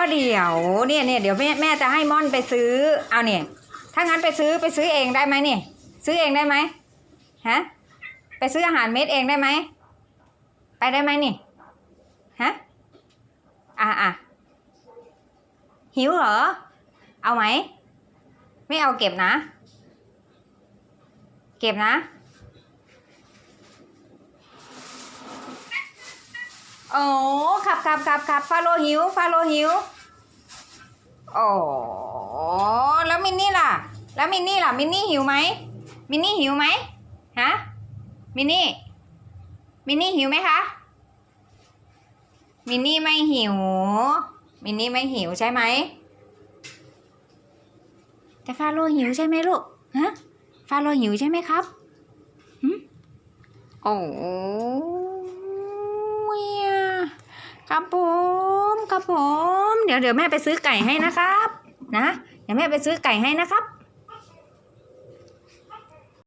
ก็เดี๋ยวเนี่ยเนี่ยเดี๋ยวแม่แม่จะให้ม่อนไปซื้อ เอาเนี่ยถ้างั้นไปซื้อไปซื้อเองได้ไหมเนี่ยซื้อเองได้ไหมฮะไปซื้ออาหารเม็ดเองได้ไหมไปได้ไหมนี่ฮะอะอะหิวเหรอ เอาไหม ไม่เอาเก็บนะ เก็บนะ โอ้ขับขับขับขับฟาโลหิวฟาโลหิวโอ้แล้วมินนี่ล่ะ แล้วมินนี่ล่ะ มินนี่หิวไหมมินนี่หิวไหมฮะมินนี่ มินนี่หิวไหมคะ มินนี่ไม่หิว มินนี่ไม่หิวใช่ไหมแต่ฟาโลหิวใช่ไหมลูกฮะฟาโลหิวใช่ไหมครับหึโอ้ ครับผมครับผม เดี๋ยวเดี๋ยวแม่ไปซื้อไก่ให้นะครับ นะเดี๋ยวแม่ไปซื้อไก่ให้นะครับ